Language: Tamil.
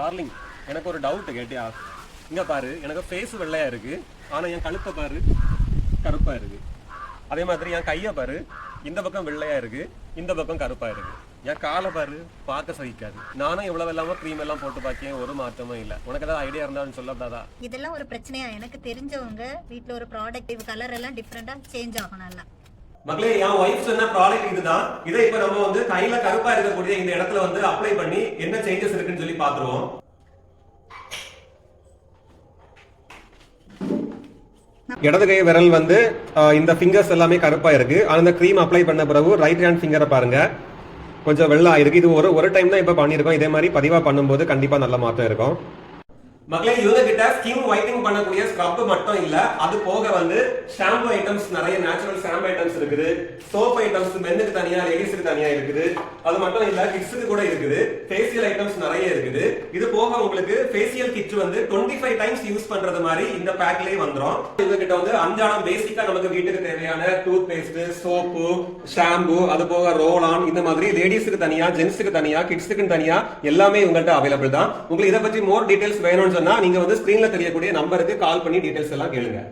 டார்லிங் எனக்கு ஒரு டவுட்டு கேட்டியா? இங்கே பாரு எனக்கு ஃபேஸ் வெள்ளையாக இருக்குது ஆனால் என் கழுத்தை பாரு கருப்பாக இருக்குது அதே மாதிரி என் கையை பாரு இந்த பக்கம் வெள்ளையாக இருக்குது இந்த பக்கம் கருப்பாக இருக்குது என் காலை பாரு பார்க்க சகிக்காது. நானும் இவ்வளவு இல்லாம க்ரீம் எல்லாம் போட்டு பார்த்தேன் ஒரு மாற்றமும் இல்லை. உனக்கு ஏதாவது ஐடியா இருந்தாலும் சொல்லப்படாதா இதெல்லாம் ஒரு பிரச்சனையா? எனக்கு தெரிஞ்சவங்க வீட்டில் ஒரு ப்ராடக்ட் கலர் எல்லாம் டிஃப்ரெண்டா சேஞ்ச் ஆகும் நல்லா மக்களே என் ஒய்ஃப் சொன்ன ப்ராடக்ட் இதுதான். இதை இப்ப நம்ம வந்து கையில கருப்பா இருக்கக்கூடிய இந்த இடத்துல வந்து அப்ளை பண்ணி என்ன சேஞ்சஸ் இருக்குன்னு சொல்லி பாத்துருவோம் இடது கை விரல் வந்து இந்த ஃபிங்கர்ஸ் எல்லாமே கருப்பா இருக்கு. அந்த இந்த க்ரீம் அப்ளை பண்ண பிறகு ரைட் ஹேண்ட் ஃபிங்கரை பாருங்க. கொஞ்சம் வெள்ளை ஆயிருக்கு. இது ஒரு ஒரு டைம் தான் இப்ப பண்ணிருக்கோம் இதே மாதிரி பதிவா பண்ணும்போது கண்டிப்பா நல்ல மாற்றம் இருக்கும். மக்களே இவங்க கிட்ட ஸ்கின் ஒயிட்டிங் பண்ணக்கூடிய ஸ்க்ரப் மட்டும் இல்ல அது போக வந்து ஷாம்பு ஐட்டம்ஸ் நிறைய நேச்சுரல் ஷாம்பு ஐட்டம்ஸ் இருக்குது. சோப் ஐட்டம்ஸ் மென்னுக்கு தனியா லேடிஸுக்கு தனியா இருக்குது. அது மட்டும் இல்ல கிட்ஸுக்கு கூட இருக்குது. இருக்குது. இது போக உங்களுக்கு ஃபேஷியல் கிட் வந்து 25 ஃபைவ் டைம்ஸ் யூஸ் பண்றது மாதிரி இந்த பேக்லயே வந்துரும். இவங்க கிட்ட வந்து அஞ்சாடம் பேசிக்கா நமக்கு வீட்டுக்கு தேவையான டூத் பேஸ்ட் சோப்பு ஷாம்பு அது போக ரோல் ஆன் இந்த மாதிரி லேடிஸுக்கு தனியா ஜென்ஸுக்கு தனியா கிட்ஸுக்கு தனியா எல்லாமே உங்கள்கிட்ட அவைலபிள் தான். உங்களுக்கு இதை பத்தி மோர் டீடைல்ஸ் வேணும்னு சொன்னா நீங்க வந்து ஸ்கிரீன்ல தெரியக்கூடிய நம்பருக்கு கால் பண்ணி டீடைல்ஸ் எல்லாம் கேளுங்க.